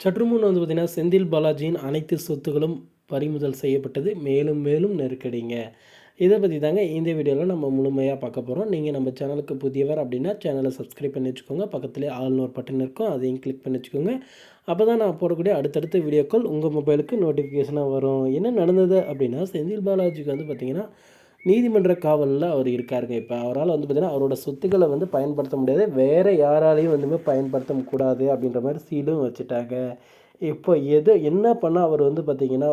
சற்று முன் வந்து பார்த்திங்கன்னா செந்தில் பாலாஜியின் அனைத்து சொத்துகளும் பறிமுதல் செய்யப்பட்டது. மேலும் மேலும் நெருக்கடிங்க. இதை பற்றி தாங்க இந்த வீடியோவில் நம்ம முழுமையாக பார்க்க போகிறோம் நீங்கள் நம்ம சேனலுக்கு புதியவர் அப்படின்னா சேனலை சப்ஸ்கிரைப் பண்ணி வச்சுக்கோங்க. பக்கத்துலேயே ஆல்னு பட்டன் இருக்கும். அதையும் கிளிக் பண்ணி வச்சுக்கோங்க. அப்போ தான் நான் போடக்கூடிய அடுத்தடுத்த வீடியோக்கள் உங்கள் மொபைலுக்கு நோட்டிஃபிகேஷனாக வரும். என்ன நடந்தது அப்படின்னா செந்தில் பாலாஜிக்கு வந்து பார்த்திங்கன்னா நீதிமன்ற காவலில் அவர் இருக்காருங்க. இப்போ அவரால் வந்து பார்த்திங்கன்னா அவரோட சொத்துக்களை வந்து பயன்படுத்த முடியாது. வேறு யாராலையும் வந்துமே பயன்படுத்த கூடாது அப்படின்ற மாதிரி சீலும் வச்சுட்டாங்க. இப்போ எது என்ன பண்ணால் அவர் வந்து பார்த்திங்கன்னா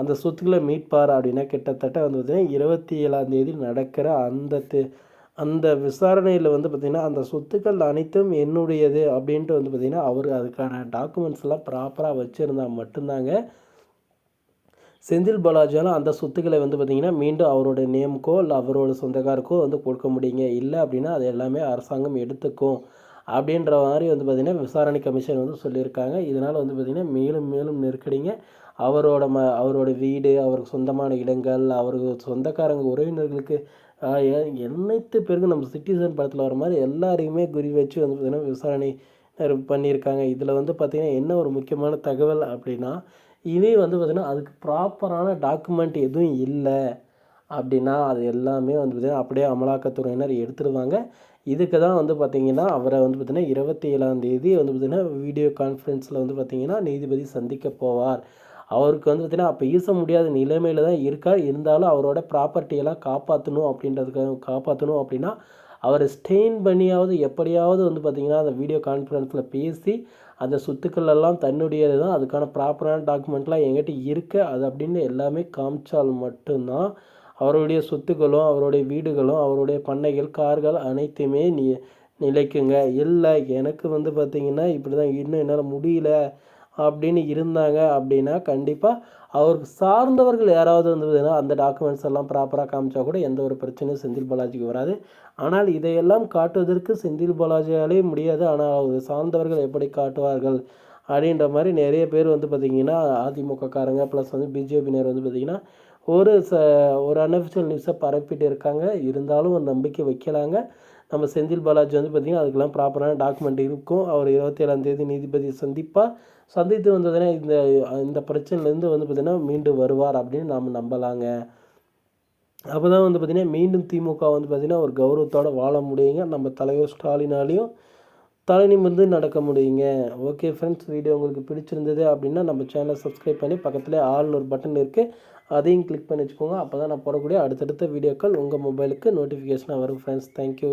அந்த சொத்துக்களை மீட்பார் அப்படின்னா கிட்டத்தட்ட வந்து பார்த்திங்கன்னா இருபத்தி ஏழாம் தேதி நடக்கிற அந்த அந்த விசாரணையில் வந்து பார்த்திங்கன்னா அந்த சொத்துக்கள் அனைத்தும் என்னுடையது அப்படின்ட்டு வந்து பார்த்திங்கன்னா அவர் அதுக்கான டாக்குமெண்ட்ஸ் எல்லாம் ப்ராப்பராக வச்சுருந்தா மட்டும்தாங்க செந்தில் பாலாஜியால் அந்த சொத்துக்களை வந்து பார்த்திங்கன்னா மீண்டும் அவரோட நேமுக்கோ இல்லை அவரோட சொந்தக்காருக்கோ வந்து கொடுக்க முடியுங்க. இல்லை அப்படின்னா அது எல்லாமே அரசாங்கம் எடுத்துக்கும். அப்படின்ற மாதிரி வந்து பார்த்திங்கன்னா விசாரணை கமிஷன் வந்து சொல்லியிருக்காங்க. இதனால் வந்து பார்த்திங்கன்னா மேலும் மேலும் நெருக்கடிங்க. அவரோட ம அவரோட வீடு அவருக்கு சொந்தமான இடங்கள் அவருக்கு சொந்தக்காரங்க உறவினர்களுக்கு அனைத்து பேருக்கும் நம்ம சிட்டிசன் படத்தில் வர மாதிரி எல்லாரையுமே குறி வச்சு வந்து பார்த்திங்கன்னா விசாரணை பண்ணியிருக்காங்க. இதில் வந்து பார்த்திங்கன்னா என்ன ஒரு முக்கியமான தகவல் அப்படின்னா இனி வந்து பார்த்திங்கன்னா அதுக்கு ப்ராப்பரான டாக்குமெண்ட் எதுவும் இல்லை. அப்படின்னா அது எல்லாமே வந்து பார்த்திங்கன்னா அப்படியே அமலாக்கத்துறையினர் எடுத்துடுவாங்க இதுக்கு தான் வந்து பார்த்திங்கன்னா அவரை வந்து பார்த்திங்கன்னா இருபத்தி ஏழாம் தேதி வந்து பார்த்திங்கன்னா வீடியோ கான்ஃபரன்ஸில் வந்து பார்த்திங்கன்னா நீதிபதி சந்திக்க போவார். அவருக்கு வந்து பார்த்திங்கன்னா அப்போ ஈச முடியாத நிலைமையில் தான் இருக்கார். இருந்தாலும் அவரோட ப்ராப்பர்ட்டியெல்லாம் காப்பாற்றணும் அப்படின்றதுக்காக காப்பாற்றணும் அப்படின்னா அவரை ஸ்டெயின் பண்ணியாவது எப்படியாவது வந்து பார்த்திங்கன்னா அந்த வீடியோ கான்ஃபரன்ஸில் பேசி அந்த சொத்துக்கள் எல்லாம் தன்னுடையது தான். அதுக்கான ப்ராப்பரான டாக்குமெண்ட்லாம் எங்கிட்ட இருக்குது அது அப்படின்னு எல்லாமே காமிச்சால் மட்டும்தான் அவருடைய சொத்துக்களும் அவருடைய வீடுகளும் அவருடைய பண்ணைகள் கார்கள் அனைத்துமே நி நிலைக்குங்க. இல்லை எனக்கு வந்து பார்த்திங்கன்னா இப்படி தான் இன்னும் என்னால் முடியல. அப்படின்னு இருந்தாங்க அப்படின்னா கண்டிப்பாக அவருக்கு சார்ந்தவர்கள் யாராவது வந்து பார்த்தீங்கன்னா அந்த டாக்குமெண்ட்ஸ் எல்லாம் ப்ராப்பராக காமிச்சா கூட எந்த ஒரு பிரச்சனையும் செந்தில் பாலாஜிக்கு வராது. ஆனால் இதையெல்லாம் காட்டுவதற்கு செந்தில் பாலாஜியாலே முடியாது. ஆனால் அவர் சார்ந்தவர்கள் எப்படி காட்டுவார்கள் அப்படின்ற மாதிரி நிறைய பேர் வந்து பார்த்திங்கன்னா அதிமுகக்காரங்க ப்ளஸ் வந்து பிஜேபியினர் வந்து பார்த்திங்கன்னா ஒரு ச ஒரு அன்அஃபிஷியல் நியூஸை பரப்பிட்டு இருக்காங்க. இருந்தாலும் ஒரு நம்பிக்கை வைக்கலாங்க. நம்ம செந்தில் பாலாஜி வந்து பார்த்திங்கன்னா அதுக்கெல்லாம் ப்ராப்பரான டாக்குமெண்ட் இருக்கும். அவர் இருபத்தேழாந்தேதி தேதி நீதிபதி சந்திப்பார். சந்தித்து வந்ததுன்னா இந்த இந்த பிரச்சனையிலேருந்து வந்து பார்த்திங்கன்னா மீண்டும் வருவார் அப்படின்னு நாம் நம்பலாங்க. அப்போ தான் வந்து பார்த்திங்கன்னா மீண்டும் திமுக வந்து பார்த்திங்கன்னா ஒரு கௌரவத்தோடு வாழ முடியுங்க. நம்ம தலைவர் ஸ்டாலினாலையும் தலை நிமிர்ந்து நடக்க முடியுங்க. ஓகே ஃப்ரெண்ட்ஸ் வீடியோ உங்களுக்கு பிடிச்சிருந்தது அப்படின்னா நம்ம சேனலை சப்ஸ்கிரைப் பண்ணி பக்கத்தில் ஆள்னு ஒரு பட்டன் இருக்குது அதையும் கிளிக் பண்ணி வச்சுக்கோங்க. அப்போ தான் நான் போடக்கூடிய அடுத்தடுத்த வீடியோக்கள் உங்கள் மொபைலுக்கு நோட்டிஃபிகேஷனாக வரும் ஃப்ரெண்ட்ஸ் தேங்க்யூ